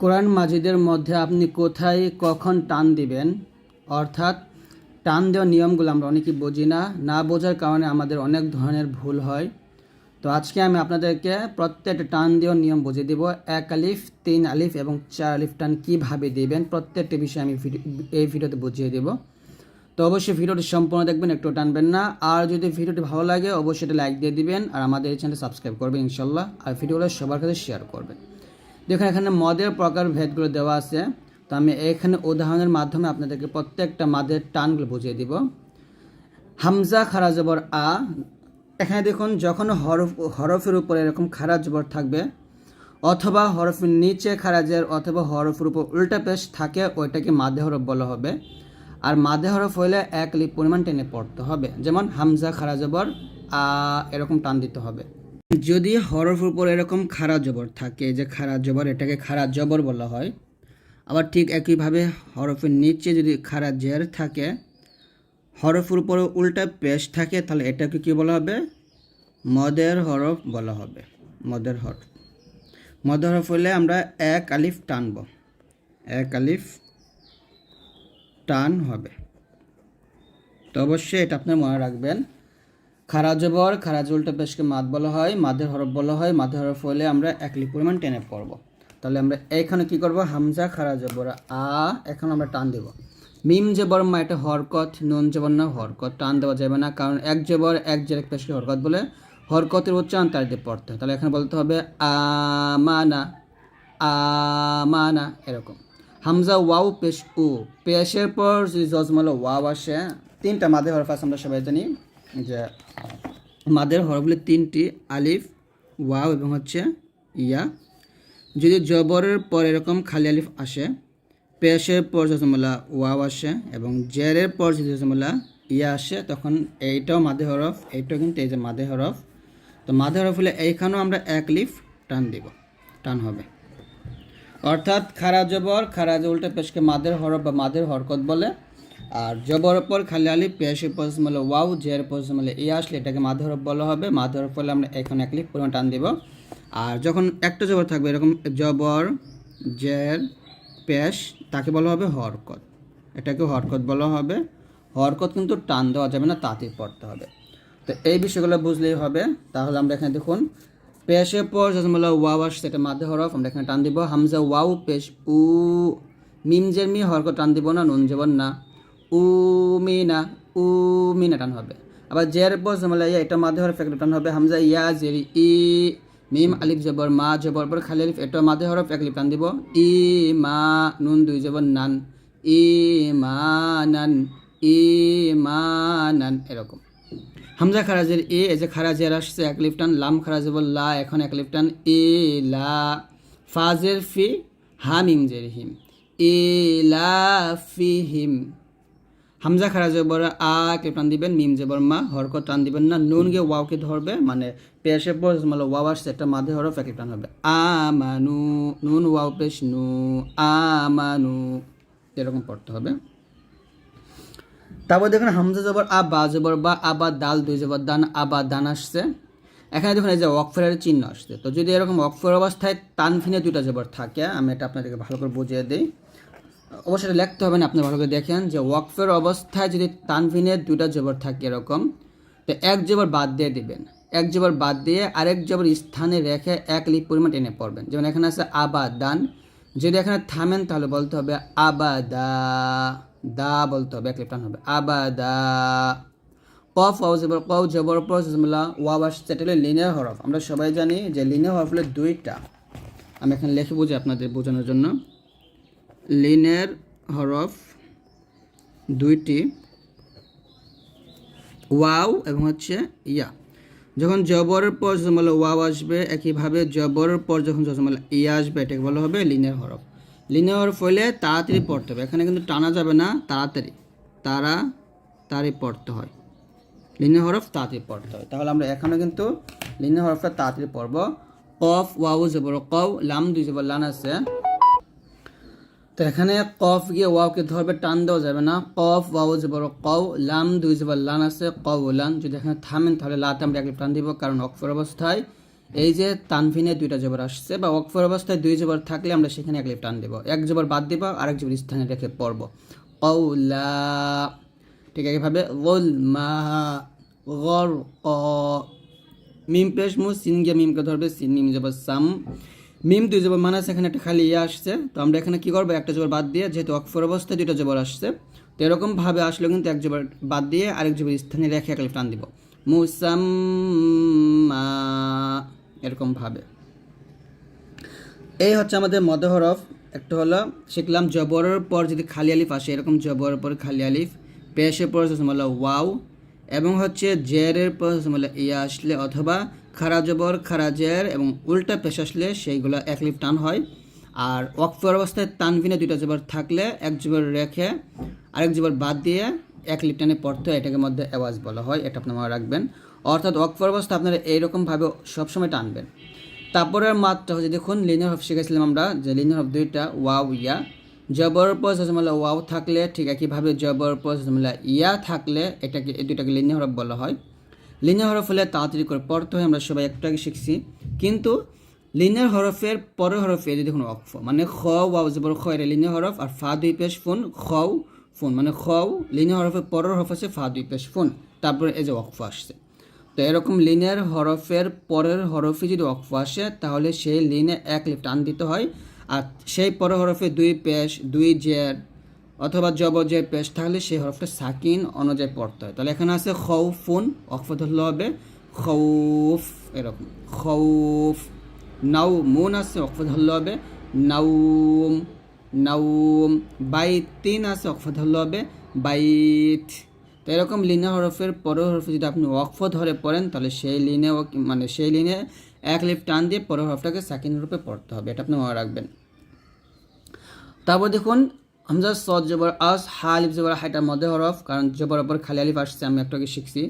কোরআন মাজিদের মধ্যে আপনি কোথায় কখন টান দিবেন? অর্থাৎ টান দেওয়ার নিয়মগুলো আমরা অনেকেই বুঝি না। না বোঝার কারণে আমাদের অনেক ধরনের ভুল হয়। তো আজকে আমি আপনাদেরকে প্রত্যেকটা টান দেওয়ার নিয়ম বুঝিয়ে দেব। এক আলিফ, তিন আলিফ এবং চার আলিফ টান কীভাবে দিবেন? প্রত্যেকটা বিষয় আমি এই ভিডিওতে বুঝিয়ে দেব। তো অবশ্যই ভিডিওটি সম্পূর্ণ দেখবেন, একটু টানবেন না। আর যদি ভিডিওটি ভালো লাগে, অবশ্যই এটা লাইক দিয়ে দিবেন। আর আমাদের এই চ্যানেল সাবস্ক্রাইব করবেন, ইনশাল্লাহ। আর ভিডিওগুলো সবার কাছে শেয়ার করবেন। দেখুন, এখানে মদের প্রকার ভেদগুলো দেওয়া আছে। তো আমি এখানে উদাহরণের মাধ্যমে আপনাদেরকে প্রত্যেকটা মাদের টানগুলো বুঝিয়ে দিব। হামজা খারা জবর আ, এখানে দেখুন, যখন হরফ, হরফের উপরে এরকম খারা জবর থাকবে, অথবা হরফের নিচে খারাজের অথবা হরফের উপর উল্টা পেশ থাকে, ওইটাকে মাদে হরফ বলা হবে। আর মাদে হরফ হইলে এক লিপ পরিমাণ টেনে পড়তে হবে। যেমন হামজা খারা জবর আ, এরকম টান দিতে হবে। যদি হরফের উপর এরকম খারা জবর থাকে, যে খারা জবর এটাকে খারা জবর বলা হয়, আবার ঠিক একইভাবে হরফের নিচে যদি খারা জের থাকে, হরফের উপরে উল্টা পেশ থাকে, তাহলে এটাকে কি বলা হবে? মদের হরফ বলা হবে, মদের হরফ। মদের হরফ হলে আমরা এক আলিফ টানব, এক আলিফ টান হবে। তো অবশ্যই এটা আপনি মনে রাখবেন। খারা জবর খারাজ উল্টা পেশকে মাদ বলা হয়, মাদের হরফ বলা হয়, মাদের হরফ হলে আমরা এক লিপ পরিমাণ টেনে পড়ব। তাহলে আমরা এখানে কি করব? হামজা, খারা জবর, আ, এখন আমরা টান দেব। মিম জবর মা, এটা হরকত, নুন জবর না, হরকত। টান দেওয়া যাবে না, কারণ এক জবর, এক জের এক পেশকে হরকত বলে হরকতের উচ্চারণ তার দিয়ে পড়তে তাহলে এখানে বলতে হবে আমানা আমানা এরকম। হামজা, ওয়াও, পেশ, উ। পেশের পর যদি জজমালো ওয়াও আসে, তিনটা মাদের হরফ আছে, আমরা সবাই জানি। যে মাদের হরফগুলি তিনটি, আলিফ, ওয়াও এবং হচ্ছে ইয়া। যদি জবরের পর এরকম খালি আলিফ আসে, পেশের পর জজমালা ওয়াও আসে এবং জেরের পর যদি জজমালা ইয়া আসে, তখন এইটাও মাদে হরফ, এইটাও কিন্তু এই যে মাদে হরফ। তো মাদে হরফ হলে এইখানেও আমরা এক লিফ টান দিব, টান হবে। অর্থাৎ খারা জবর, খারা উল্টা পেশকে মাদের হরফ বা মাদের হরকত বলে আর জবর পর খালি আলি পজিশন বলে ওয়াও, জের পজিশন বলে এ আসলে এটাকে হরফ বলা হবে। হরফ বলে আমরা এখন এক লিফ পরিমাণ টান দিব। আর যখন একটা জবর থাকবে, এরকম জবর, জের, পেশ, তাকে বলা হবে হরকত। এটাকে হরকত বলা হবে। হরকত কিন্তু টান দেওয়া যাবে না তাঁতির পড়তে হবে। তো এই বিষয়গুলো বুঝলেই হবে। তাহলে আমরা এখানে দেখুন পেশের পর জজমাল্লা ওয়াও আসছে, এটা মাঝে হরফ, আমরা এখানে টান দিব। হামজা ওয়াও, পেশ উ, মিম জের মি হরকত টান দিব না, নুন জবন না। উ মিনা উ মিনা টান হবে। আবার জের পর জজমাল্লা ইয়া, এটা মাঝে হরফ একটা টান হবে, হামজা, ইয়া, জেরি, ই, মিম, আলিফ, জবর, মা, জবর, পর খালি আলিফ, এটা মাঝে হরফ এক টান দিব। ই, মা, নুন, দুই জবর, নান। ই, মা, নান। ই, মা, নান, এরকম। হামজা খারাজের এ, এই যে খারাজের আসছে, এক লিফটান লাম খারাজে বল লা, এখন এক লিফটান এ, লা ফাজের ফি হামিম জের, হিম। এ, লা, ফি, হিম। হামজা খারাজে বড় আ এক লিফটান দিবেন? মিম যে বর মা হরকত টান দিবেন না? নুন গিয়ে ওয়াওকে ধরবে মানে পেশে পর মানে ওয়াও আসছে, একটা মাঝে হরফ এক টান হবে। আমানু নুন ওয়াও পেশ নু আমানু এরকম পড়তে হবে। তারপর দেখুন হামজা জবর আ, বা জবর বা আবা দাল, দুই জবর দান আবা দান আসছে। এখানে দেখুন এই যে ওয়াকফের চিহ্ন আসছে। তো যদি এরকম ওয়াকফের অবস্থায় তানফিনে দুইটা জবর থাকে, আমি এটা আপনাদেরকে ভালো করে বুঝিয়ে দিই। অবশ্যই লিখতে হবে না, আপনি ভালো করে দেখেন যে ওয়াকফের অবস্থায় যদি তানফিনে দুইটা জবর থাকে এরকম, তো এক জবর বাদ দিয়ে দিবেন। এক জবর বাদ দিয়ে আরেক জবর স্থানে রেখে এক লিপ পরিমাণ টেনে পড়বেন। যেমন এখানে আছে আবা দান যদি এখানে থামেন তাহলে বলতে হবে আবাদা, দা বলতে হবে, এক লিপটান হবে। আবাদা। কফ, ওয়াও জবর কও জবর পর জমলা ওয়াও আসছে এটা হলো লিনিয়ার হরফ। আমরা সবাই জানি যে লিনিয়ার হরফ হলো দুইটা। আমি এখানে লিখে বুঝি আপনাদের বোঝানোর জন্য। লিনের হরফ দুইটি, ওয়াও এবং হচ্ছে ইয়া। যখন জবরের পর জজমালা ওয়াও আসবে, একইভাবে জবরের পর যখন জজমালা ইয়া আসবে, এটাকে বলা হবে লিনের হরফ। লিনের হরফ হলে তাড়াতাড়ি পড়তে হবে। এখানে কিন্তু টানা যাবে না, তাড়াতাড়ি। তারা তাড়ি পড়তে হয়। লিনের হরফ তাড়াতাড়ি পড়তে হয়। তাহলে আমরা এখানে কিন্তু লিনের হরফটা তাড়াতাড়ি পড়ব। কফ ওয়াও জবর, কও, লাম দুই জবর লান আছে। তো এখানে কফ গিয়ে ওয়াওকে ধরবে, টান দেওয়া যাবে না। কফ, ওয়াও জবর কও, লাম দুই জবর লান আছে, কও লান। যদি এখানে থামেন, তাহলে লাতে আমরা এক টান দিব, কারণ অক্ষর অবস্থায় এই যে তানভিনে দুইটা জবর আসছে, বা অক্ষর অবস্থায় দুই জবর থাকলে আমরা সেখানে এক টান দেব। এক জবর বাদ দিব, আরেক জবর স্থানে রেখে পড়ব। কৌলা ঠিক একইভাবে, ওল মা, গর ক, মিম পেশ মু, সিন গিয়ে মিমকে ধরবে, সিন মিম জবর সাম। মিম দুই জবর মানে আছে এখানে একটা খালি ইয়ে আসছে তো আমরা এখানে কি করব একটা জবর বাদ দিয়ে যেহেতু অক্ষর অবস্থায় দুইটা জবর আসছে তো এরকম ভাবে আসলেও কিন্তু এক জবর বাদ দিয়ে আরেক জবর স্থানে রেখে এক লিফ টান দিব এরকম ভাবে এই হচ্ছে আমাদের মদহরফ একটা হলো শিখলাম জবরের পর যদি খালি আলিফ আসে এরকম জবরের পর খালি আলিফ পেশের পর হলো ওয়াও এবং হচ্ছে জেরের পর হলো ইয়া আসলে অথবা খারা জবর, খারা জের এবং উল্টা পেশ আসলে সেইগুলো এক লিফ টান হয়। আর ওয়াকফের অবস্থায় তানভিনে দুইটা জবর থাকলে এক জবর রেখে আরেক জবর বাদ দিয়ে এক লিফ টানে পড়তে হয়, এটাকে মধ্যে আওয়াজ বলা হয়, এটা আপনার মনে রাখবেন। অর্থাৎ ওয়াকফের অবস্থা আপনারা এইরকমভাবে সবসময় টানবেন। তারপরের মাত্রা হচ্ছে, দেখুন, লিনিয়ার হফ শিখেছিলাম আমরা যে লিনিয়ার হফ দুইটা, ওয়াও, ইয়া। জবর পর হজমলা ওয়াও থাকলে ঠিক একইভাবে জবর পর হজমলা ইয়া থাকলে এটাকে, এই দুইটাকে লিনিয়ার হরফ বলা হয়। লিনিয়ার হরফ হলে তাড়াতাড়ি করে পড়তে হয়, আমরা সবাই একটু আগে শিখছি। কিন্তু লিনিয়ার হরফের পরের হরফে যদি দেখুন অক্ফ মানে খ ওয়াও জবর খ এটা লিনিয়ার হরফ, আর ফা দুই পেশ ফোন খও ফোন মানে খও লিনিয়ার হরফের পরের হরফ আছে ফা দুই পেশ ফোন, তারপরে এই যে অক্ফ আসছে। তো এরকম লিনের হরফের পরের হরফে যদি অক্ফ আসে, তাহলে সেই লিনে এক লিফ টান দিতে হয়, আর সেই পরের হরফে দুই পেশ, দুই জের অথবা জবর জের পেশ থাকলে সেই হরফটা সাকিন অনুযায়ী পড়তে হয়। তাহলে এখানে আছে খৌফুন অক্ফ ধরলে হবে খৌফ, এরকম। খৌফ নাউ মুন আছে অক্ফ ধরলে হবে নাউম নাউম বাইতিন আছে অক্ফ ধরলে হবে বাইত। তো এরকম লিনে হরফের পরের হরফে যদি আপনি ওয়াকফ ধরে পড়েন, তাহলে সেই লিনে মানে সেই লিনে এক লিফ টান দিয়ে পরের হরফটাকে সাকিন রূপে পড়তে হবে। এটা আপনি মনে রাখবেন। তারপর দেখুন হামজা সদ জবর আস হা আলিফ জবর হাইটার মধ্যে হরফ কারণ জবর ওপর খালি আলিফ আসছে আমি একটু আগে শিখছি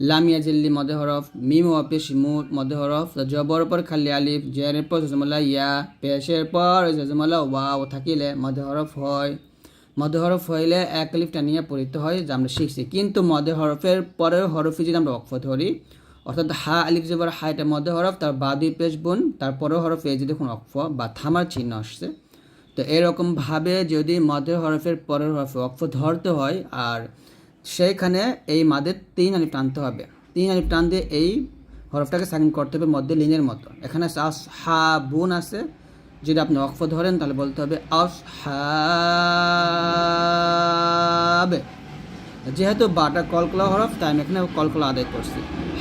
লামিয়া জিল্লি মদে হরফ মিম ও পেশ মু মধ্যে হরফ জবর ওপর খালি আলিফ জেরের পর জজমলা ইয়া পেশের পর জজমলা ও থাকিলে মদে হরফ হয় মদে হরফ হইলে এক আলিফ টানিয়ে পড়িতে হয়, যা আমরা শিখছি। কিন্তু মদে হরফের পরের হরফে যদি আমরা অক্ষ ধরি, অর্থাৎ হা আলিফ জবর হা এটা মধ্য হরফ তার বা দুই পেশ বোন তারপরের হরফে এই যে দেখুন অক্ষ বা থামার চিহ্ন আসছে তো এরকমভাবে যদি মদের হরফের পরের হরফে অক্ষ ধরতে হয়, আর সেইখানে এই মাদের তিন আলিফ টানতে হবে। তিন আলিফ টান দিয়ে এই হরফটাকে সাকিন করতে হবে মধ্যে লিনের মতো। এখানে আস হা বুন আছে। যদি আপনি অক্ফ ধরেন, তাহলে বলতে হবে আস হাবে যেহেতু বাটা কলকলা হরফ, তাই আমি এখানে কলকলা আদায় করছি।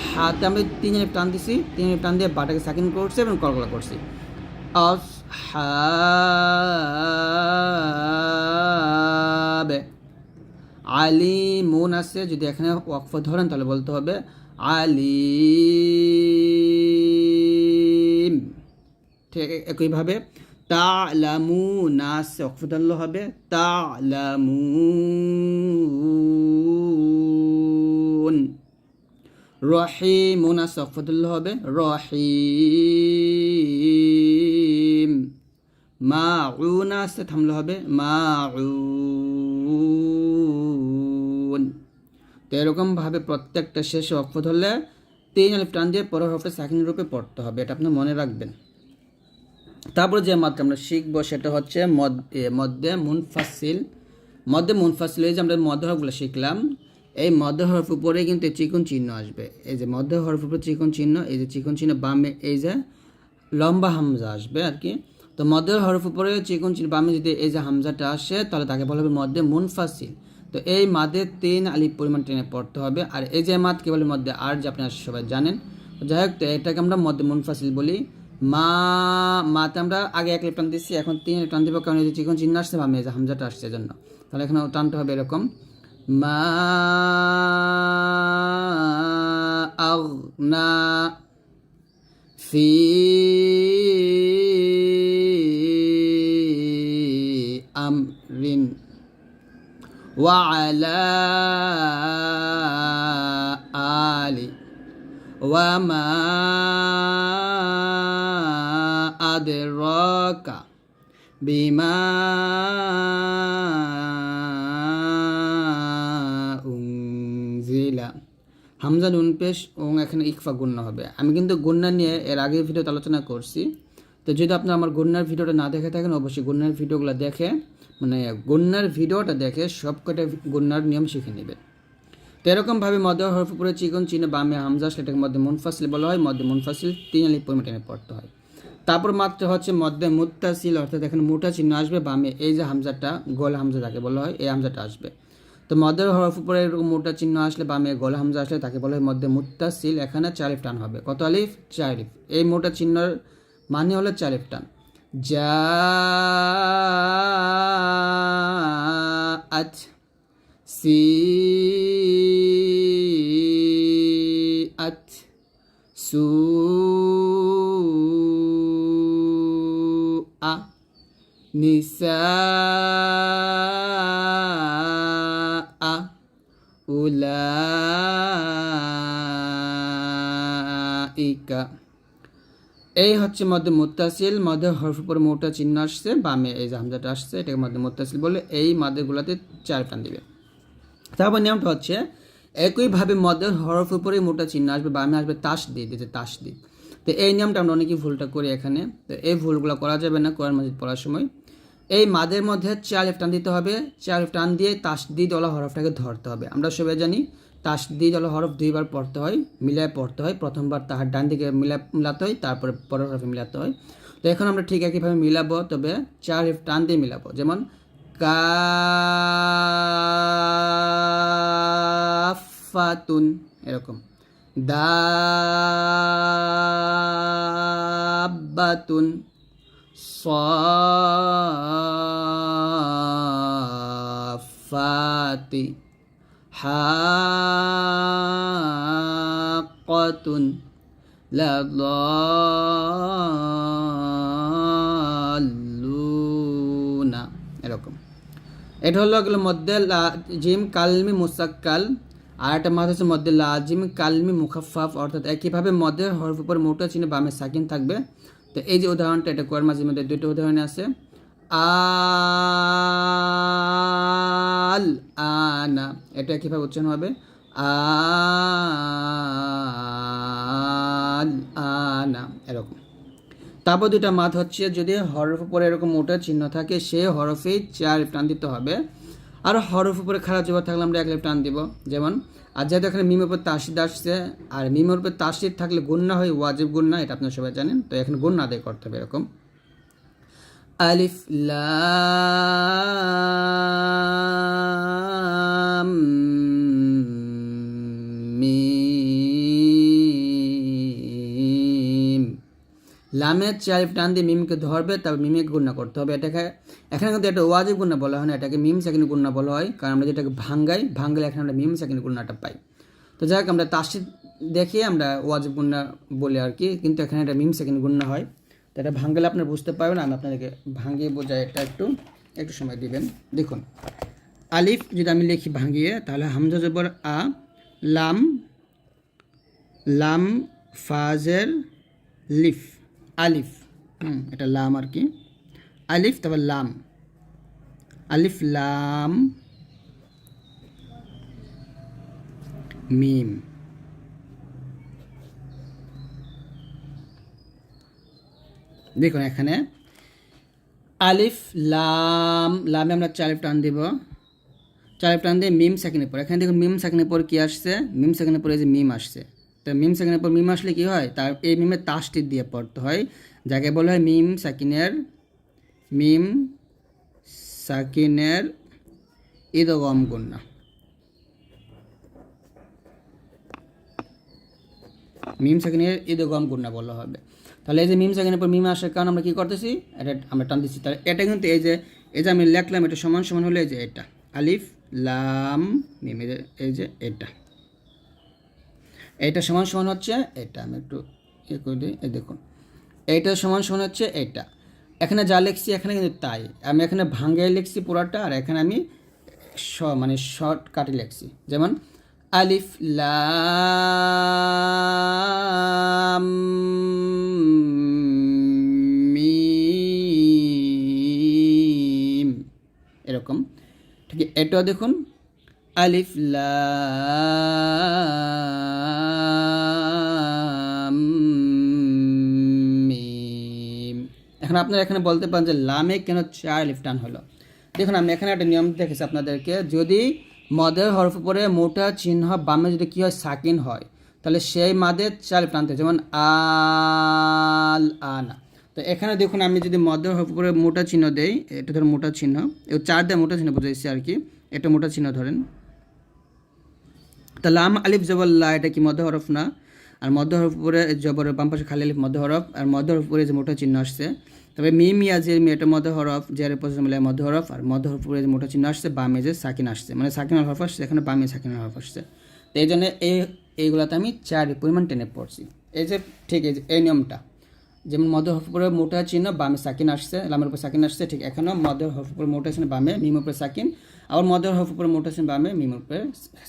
হাতে আমি তিন মিনিট টান দিছি। তিন মিনিট টান দিয়ে বাটাকে সাকিন করছি এবং কলকলা করছি। আস হাবে। আলি মুন আছে, যদি এখানে ওয়াকফ ধরেন তাহলে বলতে হবে আলিম। ঠিক একইভাবে তা লামু নাস অক্ষদাল্য হবে তা লামুন রহিমুন আস অক্ষদাল্য হবে রহিম। মা উন আসতে থামলে হবে মা উন তো এরকমভাবে প্রত্যেকটা শেষে অক্ষ ধরলে তিন আলিফ টান দিয়ে পরের হরফে সাকিন রূপে পড়তে হবে, এটা আপনি মনে রাখবেন। তারপরে যে মাত্রা আমরা শিখব সেটা হচ্ছে মদ মধ্যে মুনফাসিল মধ্যে মুনফাসিল এই যে আমরা মধ্য হরফগুলো শিখলাম, এই মধ্য হরফ উপরে কিন্তু চিকন চিহ্ন আসবে। এই যে মধ্য হরফ উপরে চিকন চিহ্ন, এই যে চিকন চিহ্ন বামে, এই যে লম্বা হামজা আসবে আর কি। তো মধ্যের হরফ উপরে চিকন চিহ্ন বামে যদি এই যে হামজাটা আসে, তাহলে তাকে বলা হবে মধ্যে মুনফাসিল। তো এই মাদের তিন আলিফ পরিমাণ টেনে পড়তে হবে। আর এই যে মাদ কেবল মধ্যে আর যে আপনারা সবাই জানেন। যাই হোক, তো এটাকে আমরা মধ্যে মুনফাসিল বলি। মা, মাতে আমরা আগে এক টান দিচ্ছি এখন তিন টান দিব, কারণ এই যে চিকন চিহ্ন আসছে বা যে হামজাটা আসছে জন্য তাহলে এখানে টানতে হবে এরকম। মা না, ফি وعلى آل وما أدراك بما أنزل হামজা নুন পেশ এবং এখানে ইকফা গুণ্য হবে আমি কিন্তু গুন্না নিয়ে এর আগে ভিডিওতে আলোচনা করছি তো যদি আপনি আমার গুন্নার ভিডিওটা না দেখে থাকেন অবশ্যই গুন্নার ভিডিওগুলো দেখে মানে গুন্নার ভিডিওটা দেখে সব কটা গুন্নার নিয়ম শিখে নেবেন তো এরকমভাবে মধ্যে হরফ উপরে চিকন চিহ্ন, বামে হামজা, সেটাকে মধ্যে মুনফাসিল বলা হয়, মধ্যে মুনফাসিল তিন আলি পরিমাণ পড়তে হয়। তারপর মাত্র হচ্ছে মধ্যে মুত্তাসিল, অর্থাৎ এখানে মোটা চিহ্ন আসবে, বামে এই যে হামজাটা, গোল হামজা যাকে বলা হয়, এই হামজাটা আসবে। তো মধ্যের হরফ উপরে এরকম মোটা চিহ্ন আসলে বামে গোল হামজা আসলে তাকে বলা হয় মধ্যে মুত্তাসিল, এখানে চার টান হবে। কত আলিফ? চার আলিফ। এই মোটা চিহ্নর মানে হলো চার আলিফ টান। যা আত سيئت سوء نساء أولئك এই হচ্ছে মধ্যে মুত্তাসিল, মধ্যে হরফ উপর মোটা চিহ্ন আসছে, বামে এই যে হামজাটা আসছে, এটাকে মধ্যে মুত্তাসিল বলে এই মাদেরগুলোতে চার টান দিবে। তারপর নিয়মটা হচ্ছে, একইভাবে মদের হরফ উপরে মোটা চিহ্ন আসবে, বামে আসবে তাস দিয়ে দিতে তাস দিয়ে তো এই নিয়মটা আমরা অনেকেই ভুলটা করি এখানে, তো এই ভুলগুলো করা যাবে না কোরআন মাজিদ পড়ার সময়। এই মাদের মধ্যে চার টান দিতে হবে, চার টান দিয়ে তাস দিয়ে দলা হরফটাকে ধরতে হবে। আমরা সবাই জানি তাস দিয়ে দলা হরফ দুইবার পড়তে হয়, মিলায় পড়তে হয়। প্রথমবার তাহার ডান দিকে মিলা মিলাতে হয়, তারপরে পরের হরফে মিলাতে হয়। তো এখন আমরা ঠিক একইভাবে মিলাবো, তবে চার টান দিয়ে মিলাবো। যেমন, কাফাতুন, এরকম। দাবাতুন, সাফাতি। হাqqatun লাদalluna এরকম। এটা হলো এগুলো মধ্যে জিম কালমি মুসাক্কাল, আর একটা মাথা হচ্ছে মধ্যে লাজিম কালমি মুখাফাফ অর্থাৎ একইভাবে মধ্যে হরফ উপর মোটা চিহ্ন বামে সাকিন থাকবে। তো এই যে উদাহরণটা এটা কোয়ার মাঝে মধ্যে দুটো উদাহরণ আছে। আল, আনা। এটা কীভাবে উচ্চারণ হবে? আল, আনা। এরকম। তারপর দুটা মাত হচ্ছে, যদি হরফ উপরে এরকম মোটা চিহ্ন থাকে, সে হরফেই চার টান দিতে হবে। আর হরফ উপরে খারাপ জবাব থাকলে আমরা এক লিফ টান দিব। যেমন, আর যেহেতু এখানে মিমের উপর তাসিদ আসছে, আর মিমের উপর তাসিদ থাকলে গুন্না হয়, ওয়াজিব গুন্না এটা আপনারা সবাই জানেন। তো এখানে গুন্না আদায় করতে হবে এরকম। আলিফ লাম মিম। লামের চারিফ টান দিয়ে মিমকে ধরবে তারপর মিমকে গুণনা করতে হবে। এটাকে এখানে কিন্তু একটা ওয়াজিব গুণনা বলা হয় না, এটাকে মিম সেকেন্ড গুণনা বলা হয়, কারণ আমরা যেটাকে ভাঙ্গাই, ভাঙ্গালে এখানে আমরা মিম সেকেন্ড গুণনাটা পাই। তো যাই হোক, আমরা তাসিদ দেখে আমরা ওয়াজিব গুণনা বলি আর কি, কিন্তু এখানে এটা মিম সেকেন্ড গুণনা হয়। তো এটা ভাঙ্গালে আপনারা বুঝতে পারবেন, আমি আপনাদেরকে ভাঙ্গিয়ে বোঝাই এটা একটু একটু সময় দিবেন। দেখুন, আলিফ যদি আমি লিখি ভাঙ্গিয়ে তাহলে হামজা জবর আ, লাম লাম ফাজের লিফ, আলিফ এটা লাম আর কি। আলিফ, তারপর লাম। আলিফ, লাম, মিম। দেখুন এখানে। আলিফ, লাম, লামে আমরা চার টান দিব। চার টান দিয়ে মিম সেকেন্ডের পর। এখানে দেখুন মিম সেকেন্ডের পর কী আসছে? মিম সেকেন্ডের পরে যে মিম আসছে। তো মিম সেকেন্ডের পর মিম আসলে কী হয়? তার এই মিমের তাসটি দিয়ে পড়তে হয়। যাকে বলা হয় মিম সাকিনের মিম সাকিনের ঈদগম গুন্না মিম সেকেন্ডের ঈদগম গুন্না বলা হবে। তাহলে এই যে মিম সেকেন্ডের পর মিম আসার কারণ আমরা কী করতেছি? এটা আমরা টান দিচ্ছি তাহলে এটা কিন্তু এই যে এই যে আমি লেখলাম, এটা সমান সমান হলে এই যে এটা। আলিফ, লাম, মিম, এই যে- এটা। এইটা সমান সমান হচ্ছে এটা। আমি একটু ইয়ে করে দিই, এই দেখুন। এইটা সমান সমান হচ্ছে এটা। এখানে যা লিখছি, এখানে কিন্তু তাই। আমি এখানে ভাঙ্গে লিখছি পুরাটা, আর এখানে আমি মানে শর্ট কাটে লিখছি। যেমন আলিফ লাম মিম। এরকম। ঠিক এটাও দেখুন। আলিফ লাম এখন আপনারা এখানে বলতে পারেন যে লামে কেন চার আলিফ টান হলো? দেখুন, আমি এখানে একটা নিয়ম দেখেছি আপনাদেরকে। যদি মদের হরফ উপরে মোটা চিহ্ন বামে যদি কী হয়, সাকিন হয়। তাহলে সেই মাদের চার প্রান্তে, যেমন আল আনা। তো এখানে দেখুন, আমি যদি মদের হরফ উপরে মোটা চিহ্ন দেই, এটা ধরুন মোটা চিহ্ন। চার দেয় মোটা চিহ্ন বুঝাইছি আর কি, এটা মোটা চিহ্ন ধরেন। তা লাম, আলিফ জবল্লা এটা কি মধ্য হরফ না? আর মধ্য হরফ উপরে জবরের বাম পাশে খালি আলিফ মধ্য হরফ, আর মধ্য হরফ উপরে যে মোটা চিহ্ন আসছে তবে মিম ইয়াজের মেয়েটা মধ্য হরফ, জের পজিশন মিলে মধ্য হরফ আর মধ্য হরফের মোটা চিহ্ন আসছে, বামে যে সাকিন আসছে। মানে সাকিন হরফ আসছে, এখানে বামে সাকিন হরফ আসছে। তো এই জন্য এই, এইগুলোতে আমি চার পরিমাণ টেনে পড়ছি। এই যে, ঠিক এই যে, এই নিয়মটা। যেমন মধ্য হরফপুরে মোটা চিহ্ন, বামে সাকিন আসছে, লামের উপর সাকিন আসছে, ঠিক এখানেও মধ্য হরফ উপরে মোটা চিহ্ন, বামে, মিম উপরে সাকিন আবার মধ্য হরফ উপরে মোটা চিহ্ন বামে মিম উপরে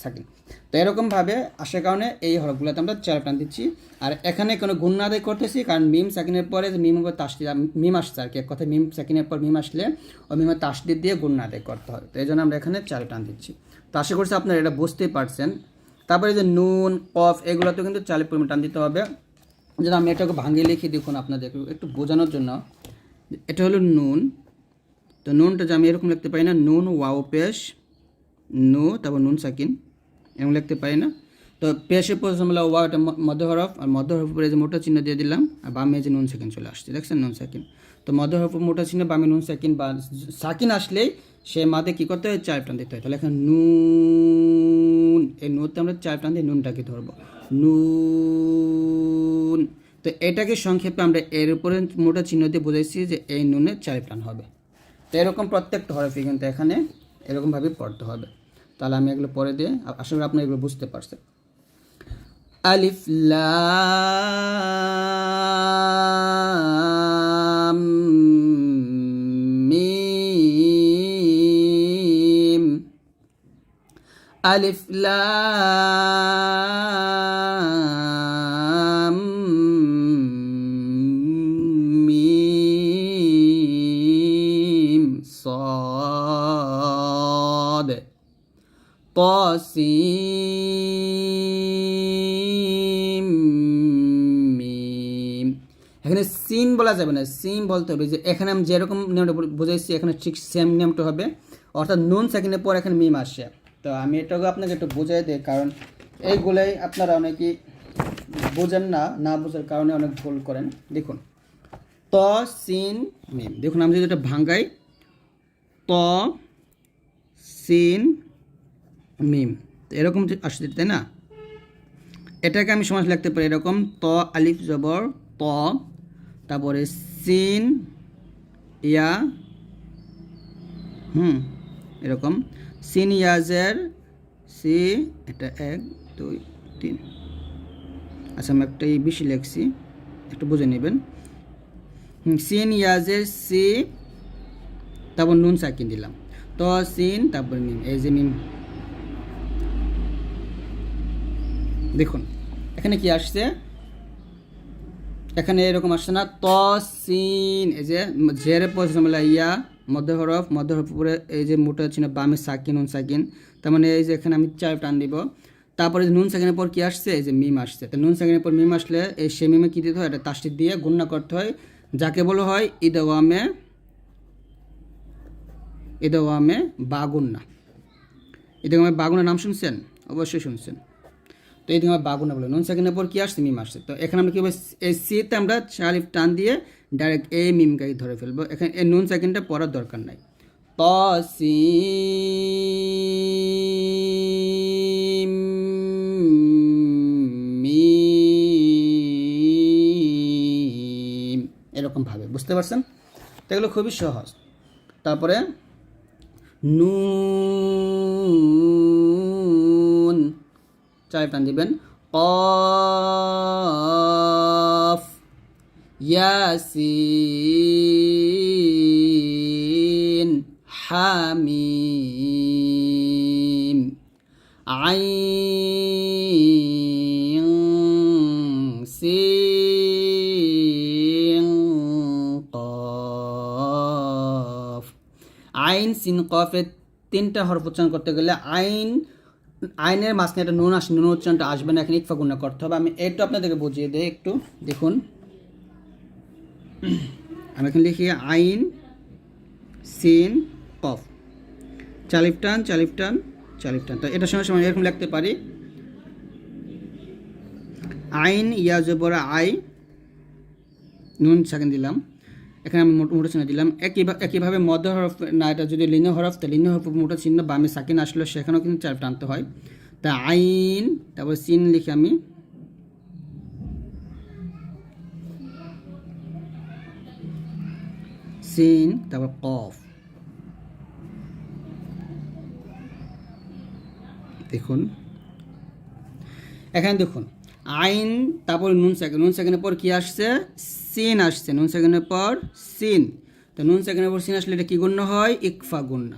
সাকিন। তো এরকমভাবে আসার কারণে এই হরফগুলোতে আমরা চার টান দিচ্ছি। আর এখানে কোনো গুণ না আদায় করতেছি, কারণ মিম সাকিনের পরে মিম উপর তাসদি মিম আসছে আর কি, এক কথা মিম সাকিনের পর মিম আসলে ওই মিমের তাসদিদ দিয়ে গুণ না আদায় করতে হয়। তো এই জন্য আমরা এখানে চার টান দিচ্ছি। তো আশা করছি আপনারা এটা বুঝতেই পারছেন। তারপরে যে নুন, কফ এগুলোতে কিন্তু চালের পরিমাণ টান দিতে হবে। যেন আমি এটাকে ভাঙিয়ে লিখে দেখুন আপনাদের, একটু বোঝানোর জন্য। এটা হলো নুন। তো নুনটা যে আমি এরকম লিখতে পারি না, নুন ওয়াও পেশ, নু, তারপর নুন সাকিন, এরকম লিখতে পারি না। তো পেশের প্রথম হলো ওয়া এটা মধ্য হরফ আর মধ্য হরফ উপরে যে মোটা চিহ্ন দিয়ে দিলাম, আর বামে যে নুন সাকিন চলে আসছে, দেখছেন নুন সাকিন? তো মধ্য হরফ মোটা চিহ্ন, বামে নুন সাকিন বা সাকিন আসলেই সে মাদে কী করতে হয়? চার টান দিতে হয়। তাহলে এখন নুন, এই নুনতে আমরা চার টান দিয়ে নুনটাকে ধরবো। নুন। তো এটাকে সংক্ষেপে আমরা এর উপরে মোটা চিহ্ন দিয়ে বোঝাইছি যে এই নুনের চার প্রাণ হবে। তো এরকম প্রত্যেকটা হরফই কিন্তু এখানে এরকমভাবে পড়তে হবে। তাহলে আমি এগুলো পরে দিয়ে আশা করি আপনি এগুলো বুঝতে পারছেন। আলিফ লাম মিম। আলিফ লাম তসিম এখানে সিম বলা যাবে না, সিম বলতে হবে যে এখানে আমি যেরকম নিয়মটা বুঝাইছি, এখানে ঠিক সেম নিয়মটা হবে। অর্থাৎ নুন সেকেন্ডের পর এখানে মিম আসে। তো আমি এটাকে আপনাকে একটু বোঝাই দিই, কারণ এইগুলোই আপনারা অনেকেই বোঝেন না না বোঝার কারণে অনেক ভুল করেন। দেখুন ত সিন মিম। দেখুন, আমি যদি এটা ভাঙ্গাই ত সিন মিম। তো এরকম যে আসছে তাই না? এটাকে আমি সমাজ লিখতে পারি এরকম, ত, আলিফ, জবর, ত, তারপরে সিন, ইয়া, হুম, এরকম। সিন, ইয়াজের, সি, এটা এক, দুই, তিন। আচ্ছা আমি একটা বেশি লেখছি, একটু বুঝে নেবেন। সিন, ইয়াজের, সি, তারপর নুন সাকিন দিলাম। তো, সিন, তারপর মিম, এই যে মিম। দেখুন, এখানে কি আসছে? এখানে এরকম আসছে না ত সিন এই যে জেরে পজিশন ইয়া মধ্য হরফ মধ্য হরফ উপরে এই যে মোটা চিহ্ন, বামে সাকিন, নুন সাকিন, তার মানে এই যে এখানে আমি চার টান দিব। তারপরে নুন সাকিনের পর কি আসছে? এই যে মিম আসছে। তো নুন সাকিনের পর মিম আসলে এই সে মিমে কী দিতে হয়? এটা তাস্তির দিয়ে গুণনা করতে হয়। যাকে বলা হয় ইদওয়ামে ইদওয়ামে বাগুন্না। ইদওয়ামে বাগুনা নাম শুনছেন? অবশ্যই শুনছেন। তো এই আমরা বাগুনা বলে। নুন সেকেন্ডের পর কি আসছে? মিম আসছে। তো এখানে আমরা কি হবে এই সিতে আমরা চালিফ টান দিয়ে ডাইরেক্ট এই মিমকে ধরে ফেলব। এখানে এই নুন সেকেন্ডটা পড়ার দরকার নাই। ত সিম মিম এরকমভাবে বুঝতে পারছেন? তো এগুলো খুবই সহজ। তারপরে নুন চার টান দিবেন। কফ। ইয়াসিন। হামিম। আইন। সিন। কফ। আইন, সিন, কফের তিনটা হরফ উচ্চারণ করতে গেলে আইন আইনের মাঝখানে একটা নুন আসে, নুন উচ্চারণটা আসবে না, এখানে ইকফা গুণা করতে হবে। আমি এটা আপনাদেরকে বুঝিয়ে দিই, একটু দেখুন। আমি এখানে লিখি, আইন, সিন, কফ। চালিফ টান চালিফ টান চালিফ টান। তো এটার সঙ্গে সময় এরকম লিখতে পারি। আইন ইয়া জবর আই, নুন সেকেন্ড দিলাম। এখানে আমি মোট চিহ্ন দিলাম। একই একইভাবে মধ্য হরফ, না, এটা যদি লিন হরফ, তো লিন হরফ মোটা চিহ্ন বামে সাকিন আসলো সেখানেও কিন্তু চার টানতে হয়। তা আইন, তারপর সিন লিখে আমি। সিন, তারপর কফ। দেখুন। এখানে দেখুন। আইন, তারপর নুন সেকেন্ড। নুন সেকেন্ডের পর কি আসছে? সিন আসছে। নুন সেকেন্ডের পর সিন। তো নুন সেকেন্ডের পর সিন আসলে এটা কী গণ্য হয়? ইকফা গণ্য।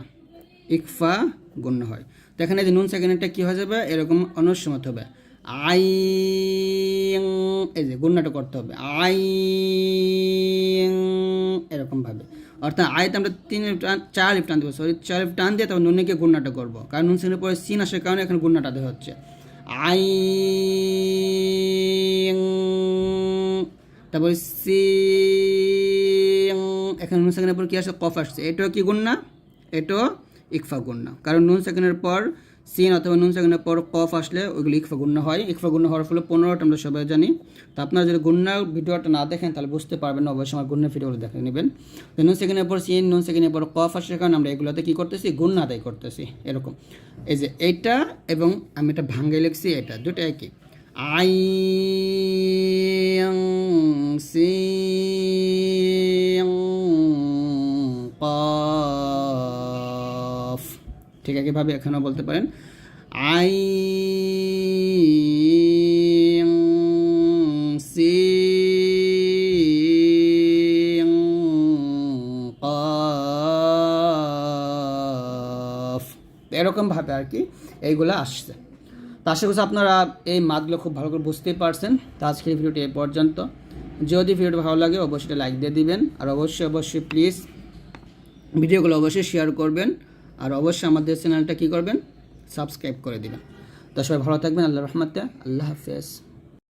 ইকফা গণ্য হয়। তো এখানে যে নুন সেকেন্ডটা কী হয়ে যাবে? এরকম অনুসমত হবে। আই, এই যে গুণনাটা করতে হবে। আই এরকমভাবে অর্থাৎ আয়তে আমরা তিন চার লিফ টান দেবো। সরি, চার লিফ টান দিয়ে তারপর নুনকে গুণনাটা করব। কারণ নুন সেকেন্ডের পরে সিন আসার কারণে এখানে গুণনাটা দেওয়া হচ্ছে। আই, তারপর সি। এখানে নুন সেকেন্ডের পর কী আসছে কফ আসছে। এটাও কি গুণ না? এটাও ইকফা গুণ না। কারণ নুন সেকেন্ডের পর সিন অথবা নুন সেকেন্ডের পর কফ আসলে ওইগুলো ইকফা গুণ্য হয়। ইকফা গুণ্য হওয়ার ফলে পনেরোটা আমরা সবাই জানি। তো আপনারা যদি গুণ্যার ভিডিওটা না দেখেন, তাহলে বুঝতে পারবেন না, অবশ্যই আমার গুণ্যের ভিডিওগুলো দেখে নেবেন। তো নুন সেকেন্ডের পর সিন, নুন সেকেন্ডের পর কফ আসার কারণে আমরা এগুলোতে কী করতেছি? গুণ্য আদায় করতেছি, এরকম। এই যে এইটা এবং আমি এটা ভাঙ্গে লিখছি, এটা দুটো একই। আই সি ঠিক একইভাবে এখানেও বলতে পারেন। আই সি এরকমভাবে আর কি এইগুলো আসছে। তো আশা করছি আপনারা এই মাদগুলো খুব ভালো করে বুঝতেই পারছেন। তো আজকের ভিডিওটি এ পর্যন্ত। যদি ভিডিওটি ভালো লাগে, অবশ্যই লাইক দিয়ে দিবেন। আর অবশ্যই অবশ্যই প্লিজ ভিডিওগুলো অবশ্যই শেয়ার করবেন। আর অবশ্যই আমাদের চ্যানেলটা কী করবেন? সাবস্ক্রাইব করে দিবেন। তো সবাই ভালো থাকবেন। আল্লাহ রহমতে। আল্লাহ হাফেজ।